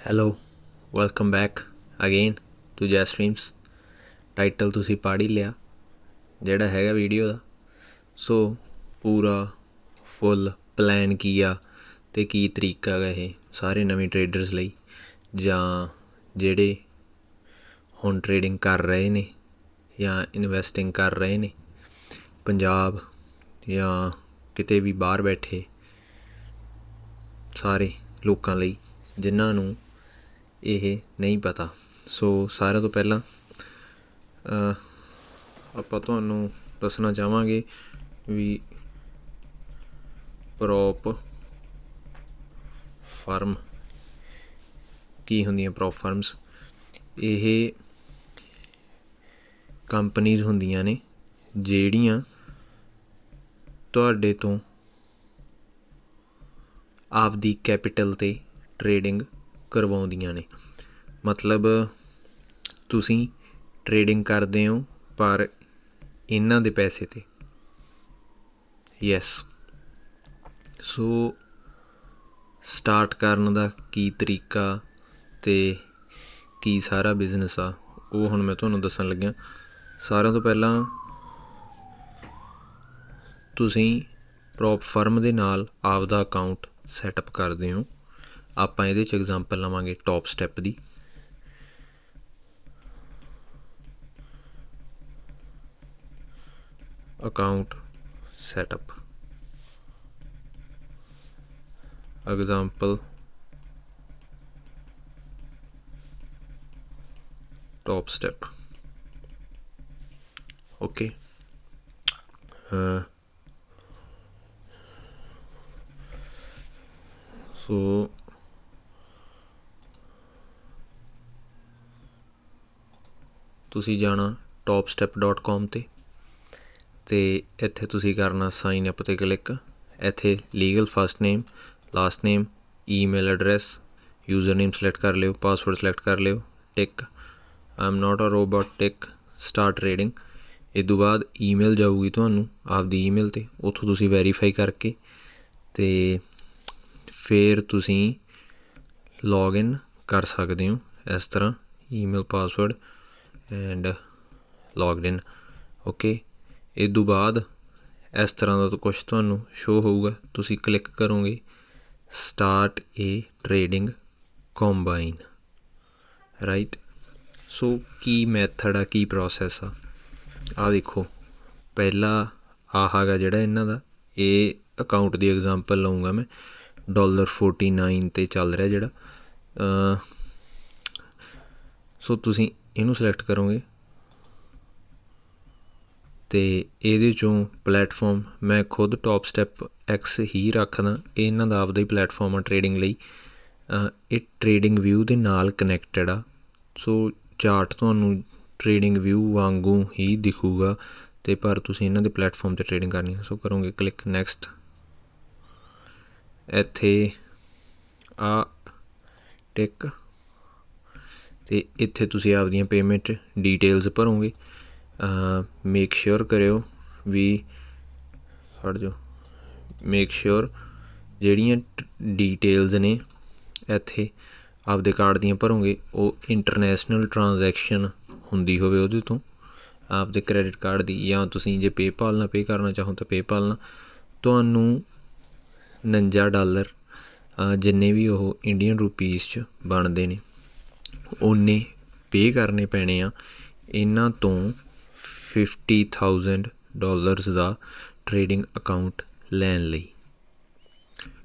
Hello welcome back again to Jai streams title ਤੁਸੀਂ ਪੜ੍ਹ ਹੀ ਲਿਆ, ਜਿਹੜਾ ਹੈਗਾ ਵੀਡੀਓ ਦਾ। ਸੋ ਪੂਰਾ ਫੁੱਲ ਪਲਾਨ ਕੀ ਆ ਤੇ ਕੀ ਤਰੀਕਾ ਹੈਗਾ ਇਹ ਸਾਰੇ ਨਵੇਂ ਟਰੇਡਰਸ ਲਈ, ਜਾਂ ਜਿਹੜੇ ਹੁਣ ਟਰੇਡਿੰਗ ਕਰ ਰਹੇ ਨੇ ਜਾਂ ਇਨਵੈਸਟਿੰਗ ਕਰ ਰਹੇ ਨੇ। ਪੰਜਾਬ ਜਾਂ ਕਿਤੇ ਵੀ ਬਾਹਰ ਬੈਠੇ ਸਾਰੇ ਲੋਕਾਂ ਲਈ, ਜਿਨ੍ਹਾਂ ਨੂੰ ਇਹ ਨਹੀਂ ਪਤਾ। ਸੋ ਸਾਰਿਆਂ ਤੋਂ ਪਹਿਲਾਂ ਆਪਾਂ ਤੁਹਾਨੂੰ ਦੱਸਣਾ ਚਾਹਾਂਗੇ ਵੀ ਪ੍ਰੋਪ ਫਰਮ ਕੀ ਹੁੰਦੀਆਂ ਪ੍ਰੋਪ ਫਾਰਮਸ ਇਹ ਕੰਪਨੀਆਂ ਹੁੰਦੀਆਂ ਨੇ ਜਿਹੜੀਆਂ ਤੁਹਾਡੇ ਤੋਂ ਆਪਦੀ ਕੈਪੀਟਲ ਤੇ ਟਰੇਡਿੰਗ ਕਰਵਾਉਂਦੀਆਂ ਨੇ। ਮਤਲਬ ਤੁਸੀਂ ਟਰੇਡਿੰਗ ਕਰਦੇ ਹੋ ਪਰ ਇਹਨਾਂ ਦੇ ਪੈਸੇ ਤੇ। ਯੈਸ ਸੋ ਸਟਾਰਟ ਕਰਨ ਦਾ ਕੀ ਤਰੀਕਾ ਤੇ ਕੀ ਸਾਰਾ ਬਿਜ਼ਨਸ ਆ, ਉਹ ਹੁਣ ਮੈਂ ਤੁਹਾਨੂੰ ਦੱਸਣ ਲੱਗਿਆ। ਸਾਰਿਆਂ ਤੋਂ ਪਹਿਲਾਂ ਤੁਸੀਂ ਪ੍ਰੋਪ ਫਰਮ ਦੇ ਨਾਲ ਆਪਦਾ ਅਕਾਊਂਟ ਸੈਟਅਪ ਕਰਦੇ ਹੋ। ਆਪਾਂ ਇਹਦੇ ਚ ਐਗਜ਼ਾਮਪਲ ਲਵਾਂਗੇ ਟੌਪ ਸਟੈਪ ਦੀ। Account setup example Topstep okay so ਤੁਸੀਂ ਜਾਣਾ topstep.com ਤੇ। ਤੇ ਇੱਥੇ ਤੁਸੀਂ ਕਰਨਾ ਸਾਈਨ ਅਪ ਤੇ ਕਲਿੱਕ ਇੱਥੇ legal first name last name email address user name select ਕਰ ਲਿਓ ਪਾਸਵਰਡ ਸਿਲੈਕਟ ਕਰ ਲਿਓ tick I am not a robot tick start trading ਇਹ ਤੋਂ ਬਾਅਦ ਈਮੇਲ ਜਾਊਗੀ ਤੁਹਾਨੂੰ ਆਪਦੀ ਈਮੇਲ ਤੇ, ਉੱਥੋਂ ਤੁਸੀਂ ਵੈਰੀਫਾਈ ਕਰਕੇ। ਤੇ ਫਿਰ ਤੁਸੀਂ ਲੌਗਇਨ ਕਰ ਸਕਦੇ ਹੋ ਇਸ ਤਰ੍ਹਾਂ। Email password and logged in okay ਇਹ ਤੋਂ ਬਾਅਦ ਇਸ ਤਰ੍ਹਾਂ ਦਾ ਕੁਝ ਤੁਹਾਨੂੰ ਸ਼ੋ ਹੋਊਗਾ। ਤੁਸੀਂ ਕਲਿੱਕ ਕਰੋਗੇ। Start a trading combine right so Ki method ਆ, ਕੀ ਪ੍ਰੋਸੈਸ ਆ? ਆ ਦੇਖੋ। ਪਹਿਲਾ ਆਹ ਜਿਹੜਾ ਇਹਨਾਂ ਦਾ। ਇਹ ਅਕਾਊਂਟ ਦੀ ਐਗਜ਼ਾਮਪਲ ਲਵਾਂਗਾ ਮੈਂ। ਡਾਲਰ 49 ਤੇ ਚੱਲ ਰਿਹਾ ਜਿਹੜਾ। ਸੋ ਤੁਸੀਂ ਇਹਨੂੰ ਸਿਲੈਕਟ ਕਰੋਗੇ। ਤੇ ਇਹਦੇ ਚੋਂ ਪਲੇਟਫਾਰਮ ਮੈਂ ਖੁਦ ਟੌਪ ਸਟੈਪ ਐਕਸ ਹੀ ਰੱਖਦਾ। ਇਹ ਇਹਨਾਂ ਦਾ ਆਪਦਾ ਹੀ ਪਲੇਟਫਾਰਮ ਆ ਟਰੇਡਿੰਗ ਲਈ। ਇਹ ਟਰੇਡਿੰਗ ਵਿਊ ਦੇ ਨਾਲ ਕਨੈਕਟਡ ਆ। ਸੋ ਚਾਰਟ ਤੁਹਾਨੂੰ ਟਰੇਡਿੰਗ ਵਿਊ ਵਾਂਗੂ ਹੀ ਦਿਖੂਗਾ ਤੇ ਪਰ ਤੁਸੀਂ ਇਹਨਾਂ ਦੇ ਪਲੇਟਫਾਰਮ ਤੇ ਟਰੇਡਿੰਗ ਕਰਨੀ ਹੈ ਸੋ ਕਰੋਗੇ ਕਲਿੱਕ ਨੈਕਸਟ ਇੱਥੇ ਆ ਟਿਕ ਅਤੇ ਇੱਥੇ ਤੁਸੀਂ ਆਪਦੀਆਂ ਪੇਮੈਂਟ ਡੀਟੇਲਸ ਭਰੋਗੇ। ਮੇਕ ਸ਼ੋਰ ਕਰਿਓ ਵੀ ਹਟ ਜਾਓ। ਮੇਕ ਸ਼ੋਰ ਜਿਹੜੀਆਂ ਡੀਟੇਲਸ ਨੇ ਇੱਥੇ ਆਪਦੇ ਕਾਰਡ ਦੀਆਂ ਭਰੋਗੇ, ਉਹ ਇੰਟਰਨੈਸ਼ਨਲ ਟ੍ਰਾਂਜੈਕਸ਼ਨ ਹੁੰਦੀ ਹੋਵੇ ਉਹਦੇ ਤੋਂ। ਆਪਦੇ ਕ੍ਰੈਡਿਟ ਕਾਰਡ ਦੀ ਜਾਂ ਤੁਸੀਂ ਜੇ ਪੇਪਾਲ ਨਾਲ ਪੇ ਕਰਨਾ ਚਾਹੋ ਤਾਂ ਪੇਪਾਲ ਨਾਲ। ਤੁਹਾਨੂੰ 49 ਡਾਲਰ ਜਿੰਨੇ ਵੀ ਉਹ ਇੰਡੀਅਨ ਰੁਪੀਸ ਚ ਬਣਦੇ ਨੇ। ਓਨੇ ਪੇ ਕਰਨੇ ਪੈਣੇ ਆ। ਇਹਨਾਂ ਤੋਂ ਫਿਫਟੀ 50000 ਡੋਲਰਸ ਦਾ ਟ੍ਰੇਡਿੰਗ ਅਕਾਊਂਟ ਲੈਣ ਲਈ।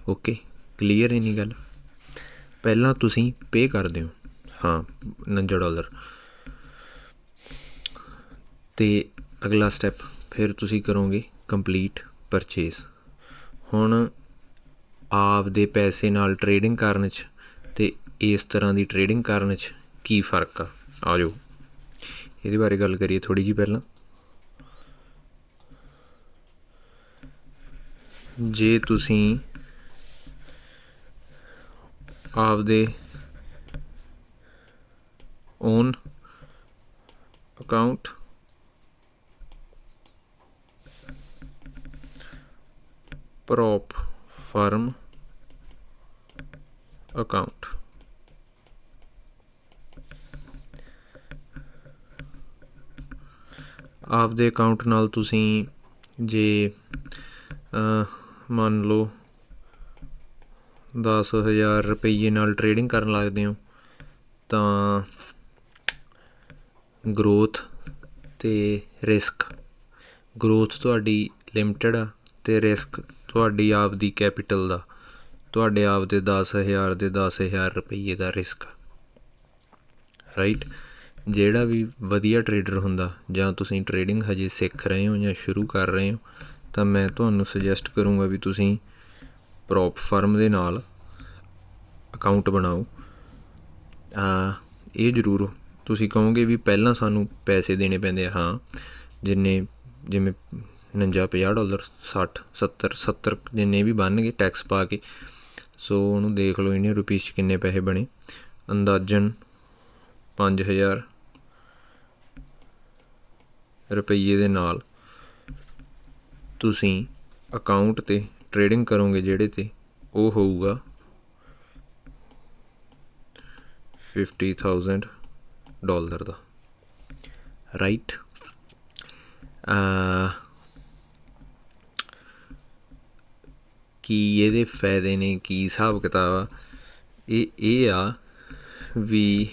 ਓਕੇ ਕਲੀਅਰ ਹੈ ਨਹੀਂ ਗੱਲ? ਪਹਿਲਾਂ ਤੁਸੀਂ ਪੇ ਕਰਦੇ ਹੋ। ਹਾਂ 49 ਡਾਲਰ ਤੇ ਅਗਲਾ ਸਟੈਪ ਫਿਰ ਤੁਸੀਂ ਕਰੋਗੇ ਕੰਪਲੀਟ ਪਰਚੇਸ ਹੁਣ ਆਪ ਦੇ ਪੈਸੇ ਨਾਲ ਟ੍ਰੇਡਿੰਗ ਕਰਨ 'ਚ ਇਸ ਤਰ੍ਹਾਂ ਦੀ ਟਰੇਡਿੰਗ ਕਰਨ 'ਚ ਕੀ ਫ਼ਰਕ ਆ? ਆ ਜਾਓ। ਇਹਦੇ ਬਾਰੇ ਗੱਲ ਕਰੀਏ ਥੋੜੀ ਜੀ ਪਹਿਲਾਂ। ਜੇ ਤੁਸੀਂ ਆਪਦੇ own account prop firm account ਆਪਦੇ ਅਕਾਊਂਟ ਨਾਲ ਤੁਸੀਂ ਜੇ ਅ, ਮੰਨ ਲਓ 10000 ਰੁਪਏ ਨਾਲ ਟਰੇਡਿੰਗ ਕਰਨ ਲੱਗਦੇ ਹੋ ਤਾਂ ਗਰੋਥ ਤੇ ਰਿਸਕ ਗਰੋਥ ਤੁਹਾਡੀ ਲਿਮਟਿਡ ਆ ਤੇ ਰਿਸਕ ਤੁਹਾਡੀ ਆਪ ਦੀ ਕੈਪੀਟਲ ਦਾ ਤੁਹਾਡੇ ਆਪ ਦੇ 10000 ਦੇ 10000 ਰੁਪਏ ਦਾ ਰਿਸਕ ਰਾਈਟ ਜਿਹੜਾ ਵੀ ਵਧੀਆ ਟਰੇਡਰ ਹੁੰਦਾ, ਜਾਂ ਤੁਸੀਂ ਟਰੇਡਿੰਗ ਹਜੇ ਸਿੱਖ ਰਹੇ ਹੋ ਜਾਂ ਸ਼ੁਰੂ ਕਰ ਰਹੇ ਹੋ, ਤਾਂ ਮੈਂ ਤੁਹਾਨੂੰ ਸੁਜੈਸਟ ਕਰੂੰਗਾ ਵੀ ਤੁਸੀਂ ਪ੍ਰੋਪ ਫਰਮ ਦੇ ਨਾਲ ਅਕਾਊਂਟ ਬਣਾਓ। ਆ, ਇਹ ਜ਼ਰੂਰ ਤੁਸੀਂ ਕਹੋਗੇ ਵੀ ਪਹਿਲਾਂ ਸਾਨੂੰ ਪੈਸੇ ਦੇਣੇ ਪੈਂਦੇ ਆ। ਹਾਂ, ਜਿੰਨੇ ਜਿਵੇਂ 49 50 ਡਾਲਰ 60 70 70 ਜਿੰਨੇ ਵੀ ਬਣਨਗੇ ਟੈਕਸ ਪਾ ਕੇ, ਸੋ ਉਹਨੂੰ ਦੇਖ ਲਓ ਇੰਡੀਅਨ ਰੁਪਈਸ 'ਚ ਕਿੰਨੇ ਪੈਸੇ ਬਣੇ। ਅੰਦਾਜ਼ਨ 5000 ਰੁਪਈਏ ਦੇ ਨਾਲ ਤੁਸੀਂ ਅਕਾਊਂਟ ਤੇ ਟਰੇਡਿੰਗ ਕਰੋਗੇ ਜਿਹੜੇ ਤੇ ਉਹ ਹੋਊਗਾ 50000 ਡਾਲਰ ਦਾ। ਰਾਈਟ ਆ ਕੀ ਇਹਦੇ ਫਾਇਦੇ ਨੇ, ਕੀ ਹਿਸਾਬ ਕਿਤਾਬ ਆ? ਇਹ ਇਹ ਆ ਵੀ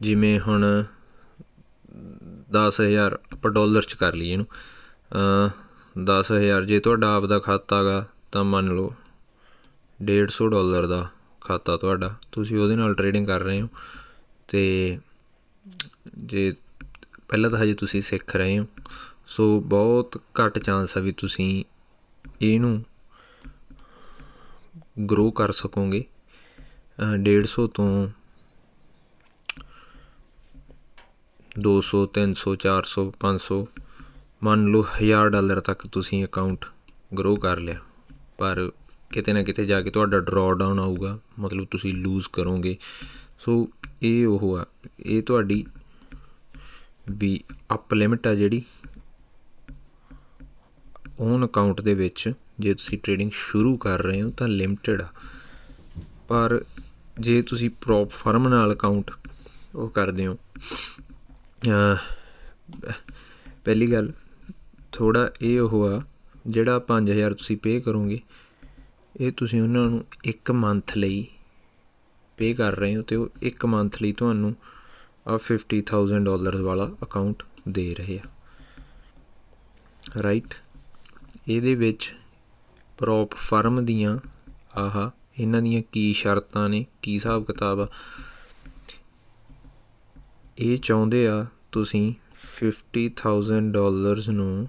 ਜਿਵੇਂ ਹੁਣ 10000 ਆਪਾਂ ਡਾਲਰ ਚ ਕਰ ਲਈਏ ਇਹਨੂੰ। ਅ 10000 ਜੇ ਤੁਹਾਡਾ ਆਪ ਦਾ ਖਾਤਾ ਗਾ ਤਾਂ ਮੰਨ ਲਓ 150 ਡਾਲਰ ਦਾ ਖਾਤਾ ਤੁਹਾਡਾ। ਤੁਸੀਂ ਉਹਦੇ ਨਾਲ ਟ੍ਰੇਡਿੰਗ ਕਰ ਰਹੇ ਹੋ। ਤੇ ਜੇ ਪਹਿਲਾਂ ਤਾਂ ਹਜੇ ਤੁਸੀਂ ਸਿੱਖ ਰਹੇ ਹੋ। ਸੋ ਬਹੁਤ ਘੱਟ ਚਾਂਸ ਆ ਵੀ ਤੁਸੀਂ ਇਹਨੂੰ ਗਰੋ ਕਰ ਸਕੋਗੇ। ਅ, 150 ਤੋਂ ਦੋ ਸੌ, ਤਿੰਨ ਸੌ, ਚਾਰ ਸੌ, ਪੰਜ ਸੌ। ਮੰਨ ਲਓ ਹਜ਼ਾਰ ਡਾਲਰ ਤੱਕ ਤੁਸੀਂ ਅਕਾਊਂਟ ਗਰੋ ਕਰ ਲਿਆ। ਪਰ ਕਿਤੇ ਨਾ ਕਿਤੇ ਜਾ ਕੇ ਤੁਹਾਡਾ ਡਰਾਅ ਡਾਊਨ ਆਊਗਾ। ਮਤਲਬ ਤੁਸੀਂ ਲੂਜ਼ ਕਰੋਗੇ। ਸੋ ਇਹ ਉਹ ਆ। ਇਹ ਤੁਹਾਡੀ ਵੀ ਅਪ ਲਿਮਿਟ ਆ ਜਿਹੜੀ। ਔਨ ਅਕਾਊਂਟ ਦੇ ਵਿੱਚ ਜੇ ਤੁਸੀਂ ਟ੍ਰੇਡਿੰਗ ਸ਼ੁਰੂ ਕਰ ਰਹੇ ਹੋ ਤਾਂ ਲਿਮਟਿਡ ਆ। ਪਰ ਜੇ ਤੁਸੀਂ ਪ੍ਰੋਪ ਫਰਮ ਨਾਲ ਅਕਾਊਂਟ ਉਹ ਕਰਦੇ ਹੋ ਪਹਿਲੀ ਗੱਲ, ਥੋੜ੍ਹਾ ਇਹ ਉਹ ਆ, ਜਿਹੜਾ ਪੰਜ ਹਜ਼ਾਰ ਤੁਸੀਂ ਪੇ ਕਰੋਗੇ, ਇਹ ਤੁਸੀਂ ਉਹਨਾਂ ਨੂੰ ਇੱਕ ਮੰਥ ਲਈ ਪੇ ਕਰ ਰਹੇ ਹੋ ਅਤੇ ਉਹ ਇੱਕ ਮੰਥ ਲਈ ਤੁਹਾਨੂੰ ਆ 50000 ਡਾਲਰ ਵਾਲਾ ਅਕਾਊਂਟ ਦੇ ਰਹੇ ਆ। ਰਾਈਟ ਇਹਦੇ ਵਿੱਚ ਪ੍ਰੋਪ ਫਰਮ ਦੀਆਂ ਆਹ, ਇਹਨਾਂ ਦੀਆਂ ਕੀ ਸ਼ਰਤਾਂ ਨੇ, ਕੀ ਹਿਸਾਬ ਕਿਤਾਬ ਆ ਇਹ ਚਾਹੁੰਦੇ ਆ ਤੁਸੀਂ 50000 ਡਾਲਰਸ ਨੂੰ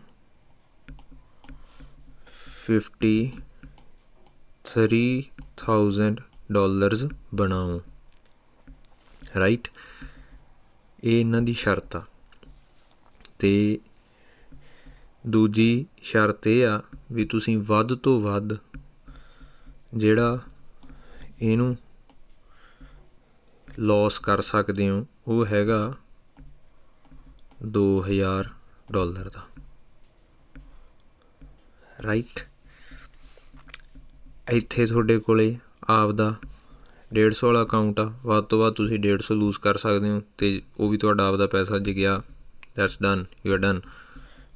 53000 ਡਾਲਰਸ ਬਣਾਓ। ਰਾਈਟ ਇਹ ਇਹਨਾਂ ਦੀ ਸ਼ਰਤ ਆ। ਤੇ ਦੂਜੀ ਸ਼ਰਤ ਇਹ ਆ ਵੀ ਤੁਸੀਂ ਵੱਧ ਤੋਂ ਵੱਧ ਜਿਹੜਾ ਇਹਨੂੰ ਲੋਸ ਕਰ ਸਕਦੇ ਹੋ। ਉਹ ਹੈਗਾ 2000 ਡਾਲਰ ਦਾ। ਰਾਈਟ ਇੱਥੇ ਤੁਹਾਡੇ ਕੋਲੇ ਆਪ ਦਾ 150 ਵਾਲਾ ਅਕਾਊਂਟ ਆ। ਵੱਧ ਤੋਂ ਵੱਧ ਤੁਸੀਂ 150 ਲੂਜ਼ ਕਰ ਸਕਦੇ ਹੋ ਤੇ ਉਹ ਵੀ ਤੁਹਾਡਾ ਆਪ ਦਾ ਪੈਸਾ ਜ ਗਿਆ that's done you are done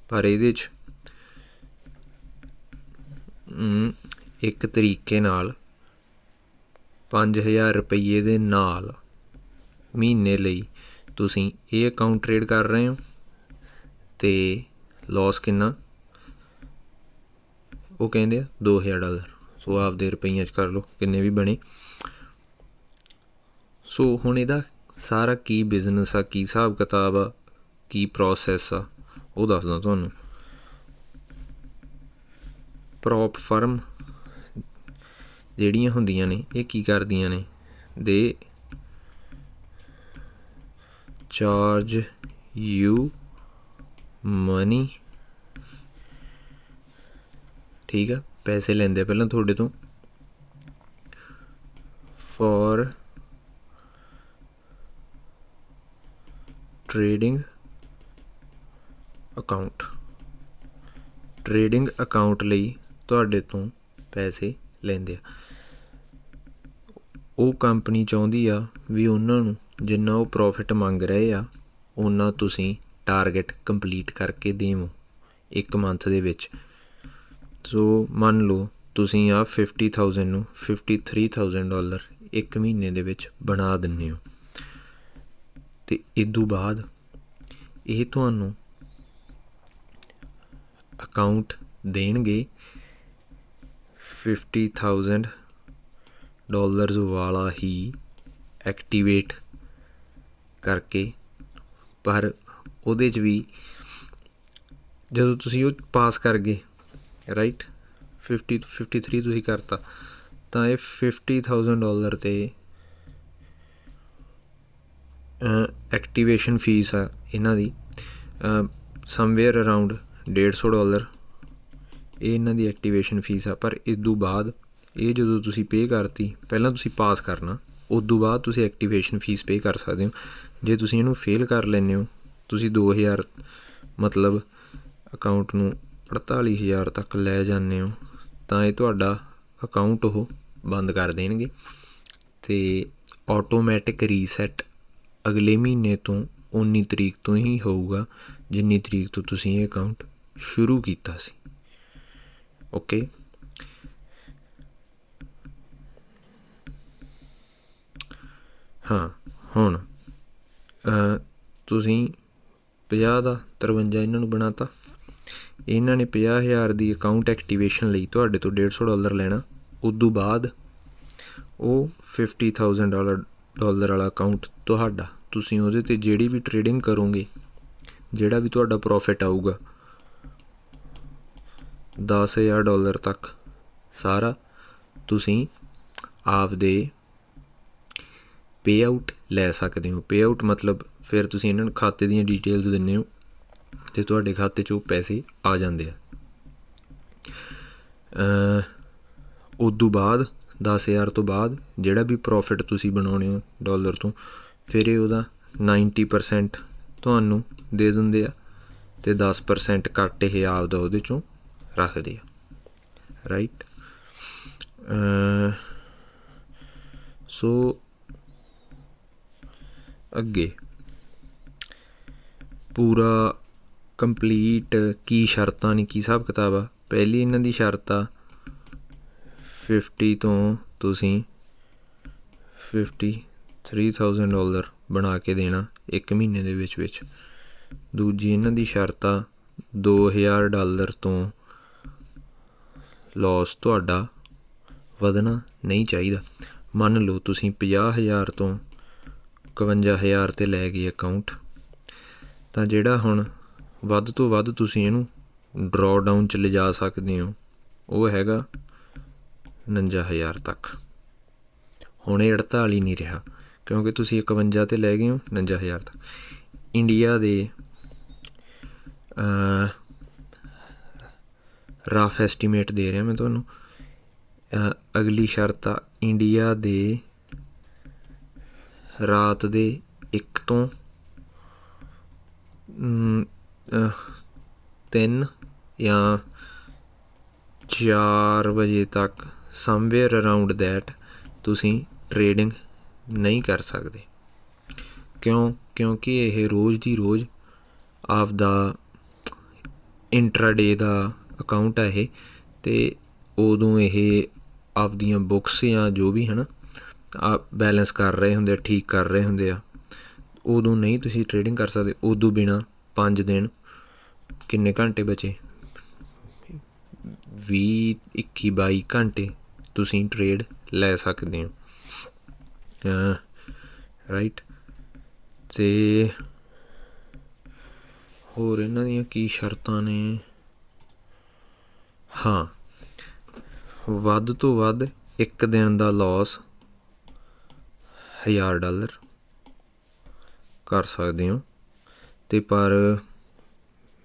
ਪਰ ਇਹਦੇ 'ਚ ਇੱਕ ਤਰੀਕੇ ਨਾਲ 5000 ਰੁਪਏ ਦੇ ਨਾਲ ਮਹੀਨੇ ਲਈ ਤੁਸੀਂ ਇਹ ਅਕਾਊਂਟ ਟ੍ਰੇਡ ਕਰ ਰਹੇ ਹੋ ਤੇ ਲਾਸ ਕਿੰਨਾ? ਉਹ ਕਹਿੰਦੇ ਆ 2000 ਡਾਲਰ। ਸੋ ਆਪਦੇ ਰੁਪਈਆਂ 'ਚ ਕਰ ਲਓ, ਕਿੰਨੇ ਵੀ ਬਣੇ। ਸੋ ਹੁਣ ਇਹਦਾ ਸਾਰਾ ਕੀ ਬਿਜ਼ਨਸ ਆ, ਕੀ ਹਿਸਾਬ ਕਿਤਾਬ ਆ, ਕੀ ਪ੍ਰੋਸੈਸ ਆ, ਉਹ ਦੱਸਦਾ ਤੁਹਾਨੂੰ। ਪ੍ਰੋਪ ਫਰਮ ਜਿਹੜੀਆਂ ਹੁੰਦੀਆਂ ਨੇ, ਇਹ ਕੀ ਕਰਦੀਆਂ ਨੇ? ਦੇ ਚਾਰਜ ਯੂ ਮਨੀ ਠੀਕ ਆ, ਪੈਸੇ ਲੈਂਦੇ ਪਹਿਲਾਂ ਤੁਹਾਡੇ ਤੋਂ। For trading account trading account ਲਈ ਤੁਹਾਡੇ ਤੋਂ ਪੈਸੇ ਲੈਂਦੇ ਆ। ਉਹ ਕੰਪਨੀ ਚਾਹੁੰਦੀ ਆ ਵੀ ਉਹਨਾਂ ਨੂੰ ਜਿੰਨਾ ਉਹ ਪ੍ਰੋਫਿਟ ਮੰਗ ਰਹੇ ਆ ਉਹਨਾਂ ਤੁਸੀਂ ਟਾਰਗੇਟ ਕੰਪਲੀਟ ਕਰਕੇ ਦੇਵੋ ਇੱਕ ਮੰਥ ਦੇ ਵਿੱਚ। ਸੋ ਮੰਨ ਲਓ ਤੁਸੀਂ ਆ 50000 ਨੂੰ 53000 ਡਾਲਰ ਇੱਕ ਮਹੀਨੇ ਦੇ ਵਿੱਚ ਬਣਾ ਦਿੰਦੇ ਹੋ। ਤੇ ਇਦੋਂ ਬਾਅਦ ਇਹ ਤੁਹਾਨੂੰ ਅਕਾਊਂਟ ਦੇਣਗੇ 50000 ਡਾਲਰਸ ਵਾਲਾ ਹੀ ਐਕਟੀਵੇਟ ਕਰਕੇ। ਪਰ ਉਹਦੇ 'ਚ ਵੀ ਜਦੋਂ ਤੁਸੀਂ ਉਹ ਪਾਸ ਕਰ ਗਏ ਰਾਈਟ 50 ਤੋਂ 53 ਤੁਸੀਂ ਕਰਤਾ, ਤਾਂ ਇਹ 50000 ਡਾਲਰ ਤੇ ਐਕਟੀਵੇਸ਼ਨ ਫੀਸ ਆ ਇਹਨਾਂ ਦੀ। ਸਮਵੇਅਰ ਅਰਾਊਂਡ 150 ਡਾਲਰ ਇਹ ਇਹਨਾਂ ਦੀ ਐਕਟੀਵੇਸ਼ਨ ਫੀਸ ਆ। ਪਰ ਇਸ ਤੋਂ ਬਾਅਦ ਇਹ ਜਦੋਂ ਤੁਸੀਂ ਪੇ ਕਰਤੀ, ਪਹਿਲਾਂ ਤੁਸੀਂ ਪਾਸ ਕਰਨਾ, ਉਸ ਤੋਂ ਬਾਅਦ ਤੁਸੀਂ ਐਕਟੀਵੇਸ਼ਨ ਫੀਸ ਪੇ ਕਰ ਸਕਦੇ ਹੋ। ਜੇ ਤੁਸੀਂ ਇਹਨੂੰ ਫੇਲ ਕਰ ਲੈਂਦੇ ਹੋ, ਤੁਸੀਂ 2000 ਮਤਲਬ ਅਕਾਊਂਟ ਨੂੰ 48000 ਤੱਕ ਲੈ ਜਾਂਦੇ ਹੋ, ਤਾਂ ਇਹ ਤੁਹਾਡਾ ਅਕਾਊਂਟ ਉਹ ਬੰਦ ਕਰ ਦੇਣਗੇ ਤੇ ਆਟੋਮੈਟਿਕ ਰੀਸੈਟ ਅਗਲੇ ਮਹੀਨੇ ਤੋਂ 19 ਤਰੀਕ ਤੋਂ ਹੀ ਹੋਊਗਾ, ਜਿੰਨੀ ਤਰੀਕ ਤੋਂ ਤੁਸੀਂ ਇਹ ਅਕਾਊਂਟ ਸ਼ੁਰੂ ਕੀਤਾ ਸੀ। ਓਕੇ ਹਾਂ, ਹੁਣ ਤੁਸੀਂ 50 ਦਾ 53 ਇਹਨਾਂ ਨੂੰ ਬਣਾਤਾ। ਇਹਨਾਂ ਨੇ ਪੰਜਾਹ ਹਜ਼ਾਰ ਦੀ ਅਕਾਊਂਟ ਐਕਟੀਵੇਸ਼ਨ ਲਈ ਤੁਹਾਡੇ ਤੋਂ 150 ਡਾਲਰ ਲੈਣਾ। ਉਦੋਂ ਬਾਅਦ ਉਹ 50000 ਡਾਲਰ ਡਾਲਰ ਵਾਲਾ ਅਕਾਊਂਟ ਤੁਹਾਡਾ। ਤੁਸੀਂ ਉਹਦੇ ਤੇ ਜਿਹੜੀ ਵੀ ਟਰੇਡਿੰਗ ਕਰੋਗੇ, ਜਿਹੜਾ ਵੀ ਤੁਹਾਡਾ ਪ੍ਰੋਫਿਟ ਆਊਗਾ 10000 ਡਾਲਰ ਤੱਕ ਸਾਰਾ ਤੁਸੀਂ ਆਪਦੇ ਪੇ ਆਊਟ ਲੈ ਸਕਦੇ ਹੋ। ਪੇ ਆਊਟ ਮਤਲਬ ਫਿਰ ਤੁਸੀਂ ਇਹਨਾਂ ਨੂੰ ਖਾਤੇ ਦੀਆਂ ਡਿਟੇਲਸ ਦਿੰਦੇ ਹੋ ਤੇ ਤੁਹਾਡੇ ਖਾਤੇ 'ਚ ਉਹ ਪੈਸੇ ਆ ਜਾਂਦੇ ਆ। ਅ ਉਦੋਂ ਬਾਅਦ 10000 ਤੋਂ ਬਾਅਦ ਜਿਹੜਾ ਵੀ ਪ੍ਰੋਫਿਟ ਤੁਸੀਂ ਬਣਾਉਣੇ ਹੋ ਡਾਲਰ ਤੋਂ, ਫਿਰ ਇਹ ਉਹਦਾ 90% ਤੁਹਾਨੂੰ ਦੇ ਦਿੰਦੇ ਆ ਤੇ 10% ਕੱਟ ਇਹ ਆਪਦਾ ਉਹਦੇ ਚੋਂ ਰੱਖਦੇ ਆ। ਰਾਈਟ ਸੋ ਅੱਗੇ। ਪੂਰਾ ਕੰਪਲੀਟ ਕੀ ਸ਼ਰਤਾਂ ਨੇ, ਕੀ ਹਿਸਾਬ ਕਿਤਾਬ ਆ? ਪਹਿਲੀ ਇਹਨਾਂ ਦੀ ਸ਼ਰਤ ਆ 50 ਤੋਂ ਤੁਸੀਂ 53000 ਡਾਲਰ ਬਣਾ ਕੇ ਦੇਣਾ ਇੱਕ ਮਹੀਨੇ ਦੇ ਵਿੱਚ ਵਿੱਚ। ਦੂਜੀ ਇਹਨਾਂ ਦੀ ਸ਼ਰਤ ਆ 2000 ਡਾਲਰ ਤੋਂ ਲਾਸ ਤੁਹਾਡਾ ਵਧਣਾ ਨਹੀਂ ਚਾਹੀਦਾ। ਮੰਨ ਲਓ ਤੁਸੀਂ 50000 ਤੋਂ 51000 ਤੇ ਲੈ ਗਈ ਅਕਾਊਂਟ ਤਾਂ ਜਿਹੜਾ ਹੁਣ ਵੱਧ ਤੋਂ ਵੱਧ ਤੁਸੀਂ ਇਹਨੂੰ ਡਰਾਅ ਡਾਊਨ ਚ ਲਿਜਾ ਸਕਦੇ ਹੋ, ਉਹ ਹੈਗਾ 49000 ਤੱਕ। ਹੁਣ ਇਹ 48 ਨਹੀਂ ਰਿਹਾ, ਕਿਉਂਕਿ ਤੁਸੀਂ 51 ਤੇ ਲੈ ਗਏ ਹੋ 49000 ਤੱਕ। ਇੰਡੀਆ ਦੇ ਰਫ ਐਸਟੀਮੇਟ ਦੇ ਰਿਹਾ ਮੈਂ ਤੁਹਾਨੂੰ। ਅਗਲੀ ਸ਼ਰਤ ਆ ਇੰਡੀਆ ਦੇ ਰਾਤ ਦੇ 1 ਤੋਂ 3 ਜਾਂ 4 ਵਜੇ ਤੱਕ ਸਮਵੇਅਰ ਅਰਾਊਂਡ ਦੈਟ ਤੁਸੀਂ ਟਰੇਡਿੰਗ ਨਹੀਂ ਕਰ ਸਕਦੇ। ਕਿਉਂ? ਕਿਉਂਕਿ ਇਹ ਰੋਜ਼ ਦੀ ਰੋਜ਼ ਆਪ ਦਾ ਇੰਟਰਾਡੇ ਦਾ ਅਕਾਊਂਟ ਹੈ ਇਹ ਤੇ ਉਦੋਂ ਇਹ ਆਪਦੀਆਂ ਬੁੱਕਸ ਜਾਂ ਜੋ ਵੀ ਹਨ ਆ ਬੈਲੈਂਸ ਕਰ ਰਹੇ ਹੁੰਦੇ ਆ, ਠੀਕ ਕਰ ਰਹੇ ਹੁੰਦੇ ਆ, ਉਦੋਂ ਨਹੀਂ ਤੁਸੀਂ ਟ੍ਰੇਡਿੰਗ ਕਰ ਸਕਦੇ, ਉਦੋਂ ਬਿਨਾ 5 ਦਿਨ ਕਿੰਨੇ ਘੰਟੇ ਬਚੇ? 20 21 22 ਘੰਟੇ ਤੁਸੀਂ ਟ੍ਰੇਡ ਲੈ ਸਕਦੇ ਹੋ। ਰਾਈਟ ਤੇ ਹੋਰ ਇਹਨਾਂ ਦੀਆਂ ਕੀ ਸ਼ਰਤਾਂ ਨੇ? ਹਾਂ, ਵੱਧ ਤੋਂ ਵੱਧ ਇੱਕ ਦਿਨ ਦਾ ਲਾਸ 1000 ਡਾਲਰ ਕਰ ਸਕਦੇ ਹੋ। ਤੇ ਪਰ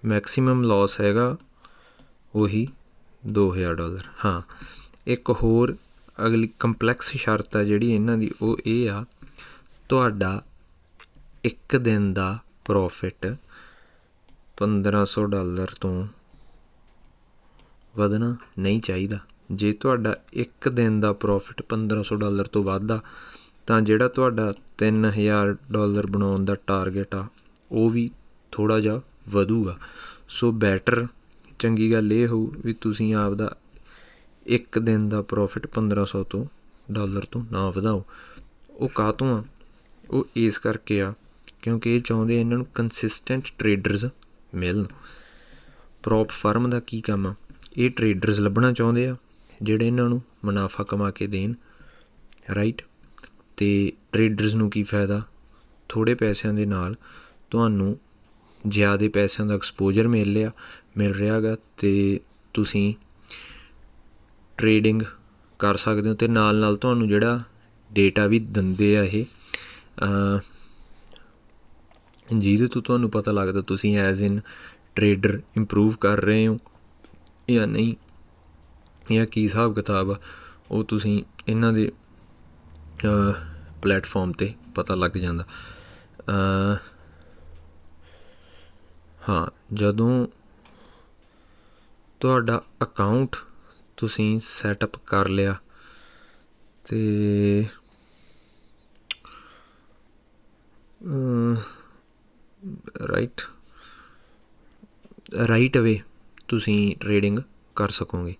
ਮੈਕਸਿਮਮ ਲਾਸ ਹੈਗਾ ਉਹੀ 2000 ਡਾਲਰ। ਹਾਂ, ਇੱਕ ਹੋਰ ਅਗਲੀ ਕੰਪਲੈਕਸ ਸ਼ਰਤ ਆ ਜਿਹੜੀ ਇਹਨਾਂ ਦੀ, ਉਹ ਇਹ ਆ, ਤੁਹਾਡਾ ਇੱਕ ਦਿਨ ਦਾ ਪ੍ਰੋਫਿਟ 1500 ਡਾਲਰ ਤੋਂ ਵਧਣਾ ਨਹੀਂ ਚਾਹੀਦਾ। ਜੇ ਤੁਹਾਡਾ ਇੱਕ ਦਿਨ ਦਾ ਪ੍ਰੋਫਿਟ 1500 ਡਾਲਰ ਤੋਂ ਵੱਧਦਾ ਤਾਂ ਜਿਹੜਾ ਤੁਹਾਡਾ 3000 ਡਾਲਰ ਬਣਾਉਣ ਦਾ ਟਾਰਗੇਟ ਆ, ਉਹ ਵੀ ਥੋੜਾ ਜਿਹਾ ਵਧੂਗਾ। ਸੋ ਬੈਟਰ ਚੰਗੀ ਗੱਲ ਇਹ ਹੋਊ ਵੀ ਤੁਸੀਂ ਆਪਦਾ ਇੱਕ ਦਿਨ ਦਾ ਪ੍ਰੋਫਿਟ 1500 ਤੋਂ ਡਾਲਰ ਤੋਂ ਨਾ ਵਧਾਓ। ਉਹ ਕਾਹਤੋਂ ਆ? ਉਹ ਇਸ ਕਰਕੇ ਆ ਕਿਉਂਕਿ ਇਹ ਚਾਹੁੰਦੇ ਇਹਨਾਂ ਨੂੰ ਕੰਸਿਸਟੈਂਟ ਟਰੇਡਰਸ ਮਿਲਣ। ਪ੍ਰੋਪ ਫਰਮ ਦਾ ਕੀ ਕੰਮ ਆ? ਇਹ ਟਰੇਡਰਸ ਲੱਭਣਾ ਚਾਹੁੰਦੇ ਆ, ਜਿਹੜੇ ਇਹਨਾਂ ਨੂੰ ਮੁਨਾਫਾ ਕਮਾ ਕੇ ਦੇਣ। ਰਾਈਟ ਅਤੇ ਟਰੇਡਰਸ ਨੂੰ ਕੀ ਫਾਇਦਾ? ਥੋੜ੍ਹੇ ਪੈਸਿਆਂ ਦੇ ਨਾਲ ਤੁਹਾਨੂੰ ਜ਼ਿਆਦਾ ਪੈਸਿਆਂ ਦਾ ਐਕਸਪੋਜ਼ਰ ਮਿਲ ਰਿਹਾ ਮਿਲ ਰਿਹਾ ਗਾ ਅਤੇ ਤੁਸੀਂ ਟਰੇਡਿੰਗ ਕਰ ਸਕਦੇ ਹੋ ਅਤੇ ਨਾਲ ਨਾਲ ਤੁਹਾਨੂੰ ਜਿਹੜਾ ਡੇਟਾ ਵੀ ਦਿੰਦੇ ਆ ਇਹ ਜਿਹਦੇ ਤੋਂ ਤੁਹਾਨੂੰ ਪਤਾ ਲੱਗਦਾ ਤੁਸੀਂ ਐਜ਼ ਇਨ ਟਰੇਡਰ ਇੰਪਰੂਵ ਕਰ ਰਹੇ ਹੋ ਜਾਂ ਨਹੀਂ, ਜਾਂ ਕੀ ਹਿਸਾਬ ਕਿਤਾਬ ਆ, ਉਹ ਤੁਸੀਂ ਇਹਨਾਂ ਦੇ ਪਲੇਟਫਾਰਮ ਤੇ ਪਤਾ ਲੱਗ ਜਾਂਦਾ। ਹਾਂ, ਜਦੋਂ ਤੁਹਾਡਾ ਅਕਾਊਂਟ ਤੁਸੀਂ ਸੈਟਅਪ ਕਰ ਲਿਆ ਤੇ ਰਾਈਟ ਰਾਈਟ ਅਵੇ ਤੁਸੀਂ ਟਰੇਡਿੰਗ ਕਰ ਸਕੋਗੇ।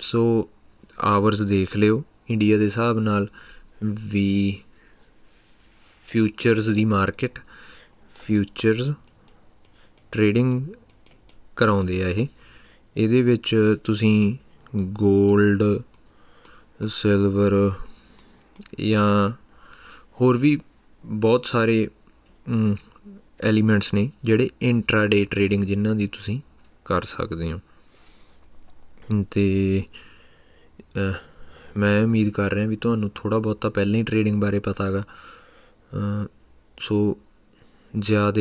ਸੋ ਆਵਰਸ ਦੇਖ ਲਿਓ ਇੰਡੀਆ ਦੇ ਹਿਸਾਬ ਨਾਲ ਵੀ ਫਿਊਚਰਸ ਦੀ ਮਾਰਕੀਟ ਫਿਊਚਰਸ ਟਰੇਡਿੰਗ ਕਰਾਉਂਦੇ ਆ ਇਹ। ਇਹਦੇ ਵਿੱਚ ਤੁਸੀਂ 골ਡ ਸਿਲਵਰ ਜਾਂ ਹੋਰ ਵੀ ਬਹੁਤ ਸਾਰੇ ਐਲੀਮੈਂਟਸ ਨੇ ਜਿਹੜੇ ਇੰਟਰਾਡੇ ਟਰੇਡਿੰਗ ਜਿਨ੍ਹਾਂ ਦੀ ਤੁਸੀਂ ਕਰ ਸਕਦੇ ਹੋ। ਤੇ ਮੈਂ ਉਮੀਦ ਕਰ ਰਿਹਾ ਵੀ ਤੁਹਾਨੂੰ ਥੋੜ੍ਹਾ ਬਹੁਤਾ ਪਹਿਲਾਂ ਹੀ ਟਰੇਡਿੰਗ ਬਾਰੇ ਪਤਾ ਹੈਗਾ। ਸੋ ਜ਼ਿਆਦਾ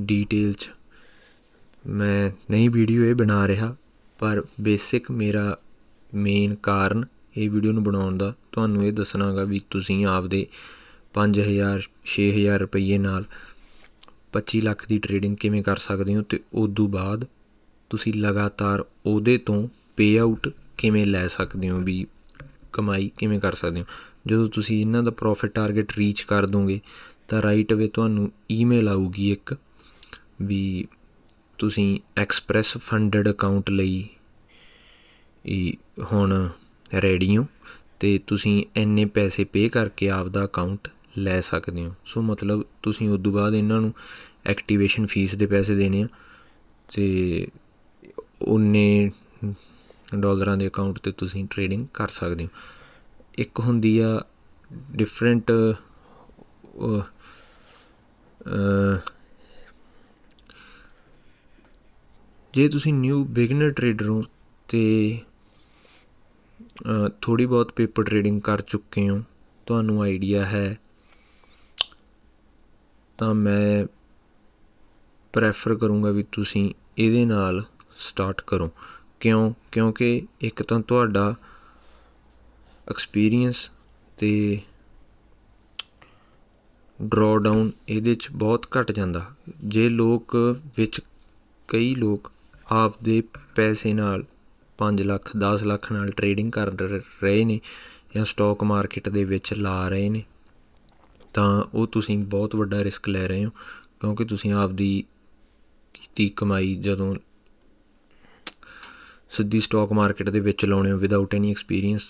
ਡੀਟੇਲ ਚ ਮੈਂ ਨਹੀਂ ਵੀਡੀਓ ਇਹ ਬਣਾ ਰਿਹਾ, ਪਰ ਬੇਸਿਕ ਮੇਰਾ ਮੇਨ ਕਾਰਨ ਇਹ ਵੀਡੀਓ ਨੂੰ ਬਣਾਉਣ ਦਾ, ਤੁਹਾਨੂੰ ਇਹ ਦੱਸਣਾਗਾ ਵੀ ਤੁਸੀਂ ਆਪਦੇ 5000 6000 ਰੁਪਏ ਨਾਲ 25 ਲੱਖ ਦੀ ਟਰੇਡਿੰਗ ਕਿਵੇਂ ਕਰ ਸਕਦੇ ਹੋ ਤੇ ਉਸ ਤੋਂ ਬਾਅਦ ਤੁਸੀਂ ਲਗਾਤਾਰ ਉਹਦੇ ਤੋਂ ਪੇ ਆਊਟ ਕਿਵੇਂ ਲੈ ਸਕਦੇ ਹੋ ਵੀ ਕਮਾਈ ਕਿਵੇਂ ਕਰ ਸਕਦੇ ਹੋ? ਜਦੋਂ ਤੁਸੀਂ ਇਹਨਾਂ ਦਾ ਪ੍ਰੋਫਿਟ ਟਾਰਗੇਟ ਰੀਚ ਕਰ ਦੋਗੇ, ਤਾਂ ਰਾਈਟ ਅਵੇ ਤੁਹਾਨੂੰ ਈਮੇਲ ਆਊਗੀ ਇੱਕ ਵੀ ਤੁਸੀਂ ਐਕਸਪ੍ਰੈਸ ਫੰਡਡ ਅਕਾਊਂਟ ਲਈ ਇਹ ਹੁਣ ਰੈਡੀ ਹੋ ਤੇ ਤੁਸੀਂ ਇੰਨੇ ਪੈਸੇ ਪੇ ਕਰਕੇ ਆਪ ਦਾ ਅਕਾਊਂਟ ਲੈ ਸਕਦੇ ਹੋ। ਸੋ ਮਤਲਬ ਤੁਸੀਂ ਉਸ ਤੋਂ ਬਾਅਦ ਇਹਨਾਂ ਨੂੰ ਐਕਟੀਵੇਸ਼ਨ ਫੀਸ ਦੇ ਪੈਸੇ ਦੇਣੇ ਆ ਤੇ ਉਹਨੇ ਡਾਲਰਾਂ ਦੇ ਅਕਾਊਂਟ ਤੇ ਤੁਸੀਂ ਟਰੇਡਿੰਗ ਕਰ ਸਕਦੇ ਹੋ। ਇੱਕ ਹੁੰਦੀ ਆ ਡਿਫਰੈਂਟ ਜੇ ਤੁਸੀਂ ਨਿਊ ਬਿਗਨਰ ਟਰੇਡਰ ਹੋ ਤੇ ਥੋੜੀ ਬਹੁਤ ਪੇਪਰ ਟਰੇਡਿੰਗ ਕਰ ਚੁੱਕੇ ਹੋ, ਤੁਹਾਨੂੰ ਆਈਡੀਆ ਹੈ, ਤਾਂ ਮੈਂ ਪ੍ਰੈਫਰ ਕਰੂੰਗਾ ਵੀ ਤੁਸੀਂ ਇਹਦੇ ਨਾਲ ਸਟਾਰਟ ਕਰੋ। ਕਿਉਂ, ਕਿਉਂਕਿ ਇੱਕ ਤਾਂ ਤੁਹਾਡਾ ਐਕਸਪੀਰੀਅੰਸ ਅਤੇ ਡਰਾ ਡਾਊਨ ਇਹਦੇ ਚ ਬਹੁਤ ਘਟ ਜਾਂਦਾ। ਜੇ ਲੋਕ ਵਿੱਚ ਕਈ ਲੋਕ ਆਪਦੇ ਪੈਸੇ ਨਾਲ 5 ਲੱਖ 10 ਲੱਖ ਨਾਲ ਟਰੇਡਿੰਗ ਕਰ ਰਹੇ ਨੇ ਜਾਂ ਸਟਾਕ ਮਾਰਕੀਟ ਦੇ ਵਿੱਚ ਲਾ ਰਹੇ ਨੇ, ਤਾਂ ਉਹ ਤੁਸੀਂ ਬਹੁਤ ਵੱਡਾ ਰਿਸਕ ਲੈ ਰਹੇ ਹੋ, ਕਿਉਂਕਿ ਤੁਸੀਂ ਆਪਦੀ ਕੀਤੀ ਕਮਾਈ ਜਦੋਂ ਸਿੱਧੀ ਸਟਾਕ ਮਾਰਕੀਟ ਦੇ ਵਿੱਚ ਲਾਉਣੇ ਹੋ without any experience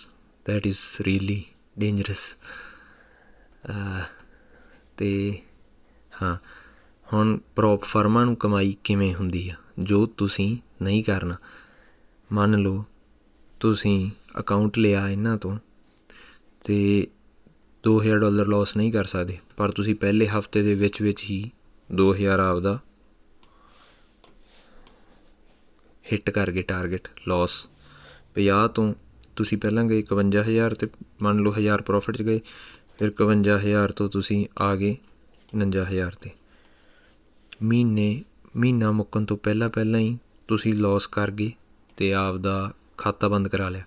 that is really dangerous ਤੇ ਹਾਂ, ਹੁਣ ਪ੍ਰੋਪ ਫਰਮਾਂ ਨੂੰ ਕਮਾਈ ਕਿਵੇਂ ਹੁੰਦੀ ਆ? ਜੋ ਤੁਸੀਂ ਨਹੀਂ ਕਰਨਾ, ਮੰਨ ਲਓ ਤੁਸੀਂ ਅਕਾਊਂਟ ਲਿਆ ਇਹਨਾਂ ਤੋਂ, ਤੇ 2000 ਡਾਲਰ ਲਾਸ ਨਹੀਂ ਕਰ ਸਕਦੇ, ਪਰ ਤੁਸੀਂ ਪਹਿਲੇ ਹਫ਼ਤੇ ਦੇ ਵਿੱਚ ਵਿੱਚ ਹੀ 2000 ਆਪਦਾ ਹਿੱਟ ਕਰ ਗਏ ਟਾਰਗੇਟ ਲਾਸ 50 ਤੋਂ, ਤੁਸੀਂ ਪਹਿਲਾਂ ਗਏ 51000 ਤੇ ਮੰਨ ਲਓ 1000 ਪ੍ਰੋਫਿਟ 'ਚ ਗਏ, ਫਿਰ 51000 ਤੋਂ ਤੁਸੀਂ ਆ ਗਏ 49000 ਤੇ। ਮਹੀਨੇ, ਮਹੀਨਾ ਮੁੱਕਣ ਤੋਂ ਪਹਿਲਾਂ ਪਹਿਲਾਂ ਹੀ ਤੁਸੀਂ ਲਾਸ ਕਰ ਗਏ ਤੇ ਆਪ ਦਾ ਖਾਤਾ ਬੰਦ ਕਰਾ ਲਿਆ।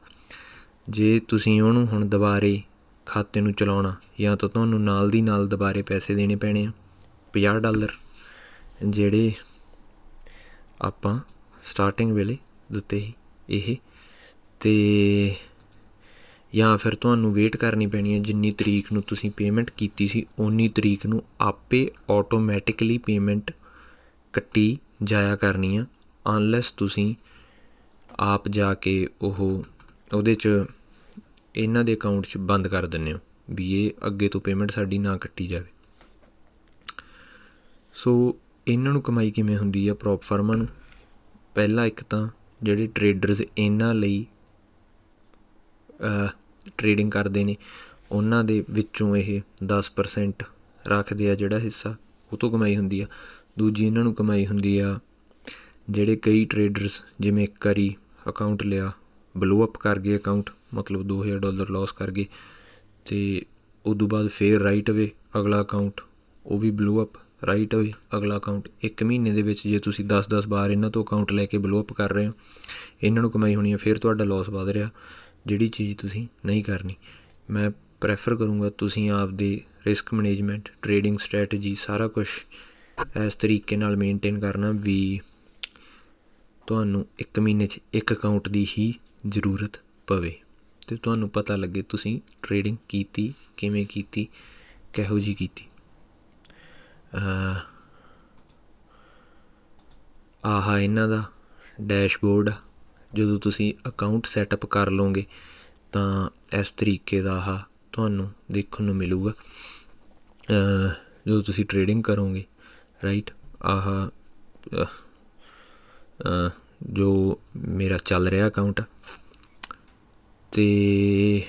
ਜੇ ਤੁਸੀਂ ਉਹਨੂੰ ਹੁਣ ਦੁਬਾਰੇ ਖਾਤੇ ਨੂੰ ਚਲਾਉਣਾ, ਜਾਂ ਤਾਂ ਤੁਹਾਨੂੰ ਨਾਲ ਦੀ ਨਾਲ ਦੁਬਾਰੇ ਪੈਸੇ ਦੇਣੇ ਪੈਣੇ ਆ 50 ਡਾਲਰ, ਜਿਹੜੇ ਆਪਾਂ ਸਟਾਰਟਿੰਗ ਵੇਲੇ ਦਿੱਤੇ ਸੀ ਇਹ। ਤੇ ਜਾਂ ਫਿਰ ਤੁਹਾਨੂੰ ਵੇਟ ਕਰਨੀ ਪੈਣੀ ਹੈ ਜਿੰਨੀ ਤਰੀਕ ਨੂੰ ਤੁਸੀਂ ਪੇਮੈਂਟ ਕੀਤੀ ਸੀ ਉਨੀ ਤਰੀਕ ਨੂੰ ਆਪੇ ਆਟੋਮੈਟਿਕਲੀ ਪੇਮੈਂਟ ਕੱਟੀ ਜਾਇਆ ਕਰਨੀ ਆ ਅਨਲੈਸ ਤੁਸੀਂ ਆਪ ਜਾ ਕੇ ਉਹ, ਉਹਦੇ 'ਚ ਇਹਨਾਂ ਦੇ ਅਕਾਊਂਟ 'ਚ ਬੰਦ ਕਰ ਦਿੰਦੇ ਹੋ ਵੀ ਇਹ ਅੱਗੇ ਤੋਂ ਪੇਮੈਂਟ ਸਾਡੀ ਨਾ ਕੱਟੀ ਜਾਵੇ। ਸੋ ਇਹਨਾਂ ਨੂੰ ਕਮਾਈ ਕਿਵੇਂ ਹੁੰਦੀ ਆ ਪ੍ਰੋਪ ਫਰਮਾਂ ਨੂੰ? ਪਹਿਲਾ ਇੱਕ ਤਾਂ ਜਿਹੜੇ ਟਰੇਡਰਸ ਇਹਨਾਂ ਲਈ ਟਰੇਡਿੰਗ ਕਰਦੇ ਨੇ, ਉਹਨਾਂ ਦੇ ਵਿੱਚੋਂ ਇਹ 10% ਰੱਖਦੇ ਆ ਜਿਹੜਾ ਹਿੱਸਾ, ਉਹ ਤੋਂ ਕਮਾਈ ਹੁੰਦੀ ਆ। ਦੂਜੀ ਇਹਨਾਂ ਨੂੰ ਕਮਾਈ ਹੁੰਦੀ ਆ ਜਿਹੜੇ ਕਈ ਟਰੇਡਰਸ ਜਿਵੇਂ ਇੱਕ ਵਾਰੀ ਅਕਾਊਂਟ ਲਿਆ ਬਲੋ ਅਪ ਕਰ ਗਏ ਅਕਾਊਂਟ ਮਤਲਬ 2000 ਡਾਲਰ ਲਾਸ ਕਰ ਗਏ, ਤੇ ਤੋਂ ਬਾਅਦ ਫੇਰ ਰਾਈਟ ਅਵੇ ਅਗਲਾ ਅਕਾਊਂਟ ਉਹ ਵੀ ਬਲੋ ਅਪ ਰਾਈਟ ਅਵੇ ਅਗਲਾ ਅਕਾਊਂਟ ਇੱਕ ਮਹੀਨੇ ਦੇ ਵਿੱਚ ਜੇ ਤੁਸੀਂ 10-10 ਵਾਰ ਇਹਨਾਂ ਤੋਂ ਅਕਾਊਂਟ ਲੈ ਕੇ ਬਲੋ ਅਪ ਕਰ ਰਹੇ ਹੋ, ਇਹਨਾਂ ਨੂੰ ਕਮਾਈ ਹੋਣੀ ਹੈ ਫਿਰ ਤੁਹਾਡਾ ਲਾਸ ਵਧ ਰਿਹਾ। ਜਿਹੜੀ ਚੀਜ਼ ਤੁਸੀਂ ਨਹੀਂ ਕਰਨੀ, ਮੈਂ ਪ੍ਰੈਫਰ ਕਰੂੰਗਾ ਤੁਸੀਂ ਆਪਦੇ ਰਿਸਕ ਮੈਨੇਜਮੈਂਟ ਟਰੇਡਿੰਗ ਸਟ੍ਰੈਟਜੀ ਸਾਰਾ ਕੁਝ ਇਸ ਤਰੀਕੇ ਨਾਲ ਮੇਨਟੇਨ ਕਰਨਾ ਵੀ ਤੁਹਾਨੂੰ ਇੱਕ ਮਹੀਨੇ 'ਚ ਇੱਕ ਅਕਾਊਂਟ ਦੀ ਹੀ ਜ਼ਰੂਰਤ ਪਵੇ। ਤੇ ਤੁਹਾਨੂੰ ਪਤਾ ਲੱਗੇ ਤੁਸੀਂ ਟਰੇਡਿੰਗ ਕੀਤੀ, ਕਿਵੇਂ ਕੀਤੀ, ਕਿਹੋ ਜੀ ਕੀਤੀ। ਆਹਾ, ਇਹਨਾਂ ਦਾ ਡੈਸ਼ਬੋਰਡ ਜਦੋਂ ਤੁਸੀਂ ਅਕਾਊਂਟ ਸੈਟਅਪ ਕਰ ਲਓਗੇ, ਤਾਂ ਇਸ ਤਰੀਕੇ ਦਾ ਆਹ ਤੁਹਾਨੂੰ ਦੇਖਣ ਨੂੰ ਮਿਲੂਗਾ। ਜਦੋਂ ਤੁਸੀਂ ਟਰੇਡਿੰਗ ਕਰੋਗੇ ਰਾਈਟ ਆਹ ਜੋ ਮੇਰਾ ਚੱਲ ਰਿਹਾ ਅਕਾਊਂਟ ਤੇ,